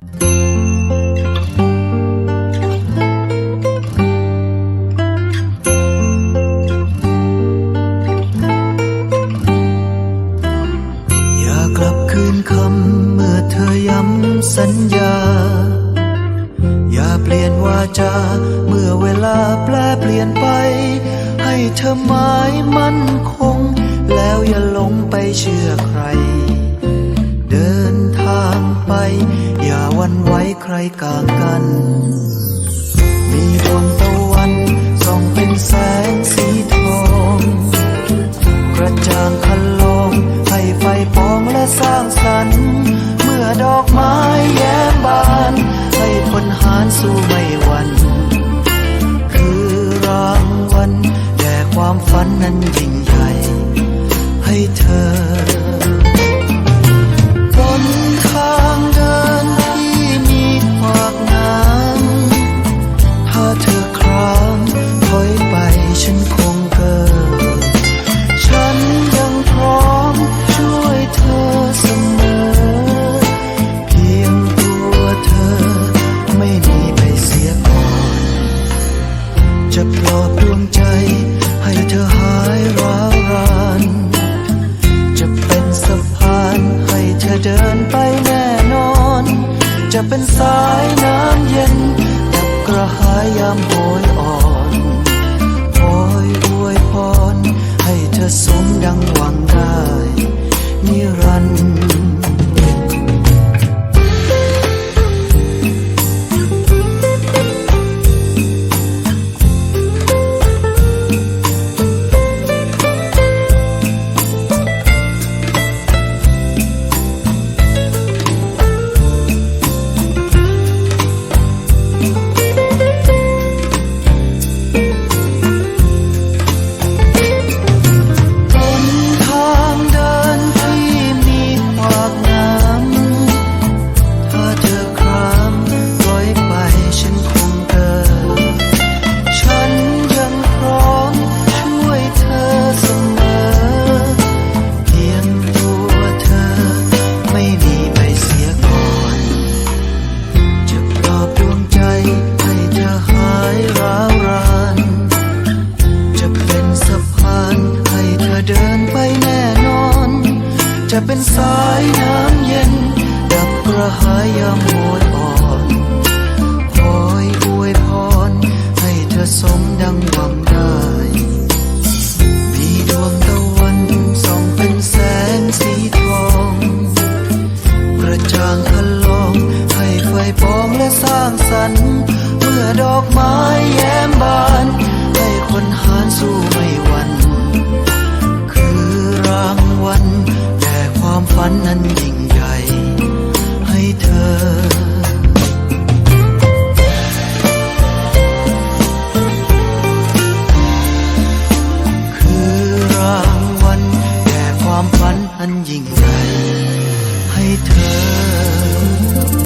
อย่ากลับคืนคำเมื่อเธอย้ำสัญญา อย่าเปลี่ยนวาจาเมื่อเวลาแปลเปลี่ยนไป ให้เธอหมายมั่นคง แล้วอย่าหลงไปเชื่อใคร เดินทางไป อย่าวันไว้ใครกางกัน มีดวงตะวันส่องเป็นแสงสีทอง กระจ่างคันลองให้ไฟปองและสร้างสรรค์ เมื่อดอกไม้แย้มบาน ให้คนหารสู้ไม่หวันคือรางวัลแด่ความฝันนั้นยิ่งใหญ่ ให้เธอ เดินไปแน่นอน จะเป็นสายน้ำเย็นดับกระหายยามโหยอ่อนคอยอวยพรให้เธอสมดังหวัง จะเป็นสายน้ำเย็น ดับกระหายยามโหยอ่อนคอยอวยพร ให้เธอสมดังหวังได้ มีดวงตะวันส่องเป็นแสงสีทอง กระจ่างคันลอง ให้ไฟปองและสร้างสรรค์ เมื่อดอกไม้แย้ม 应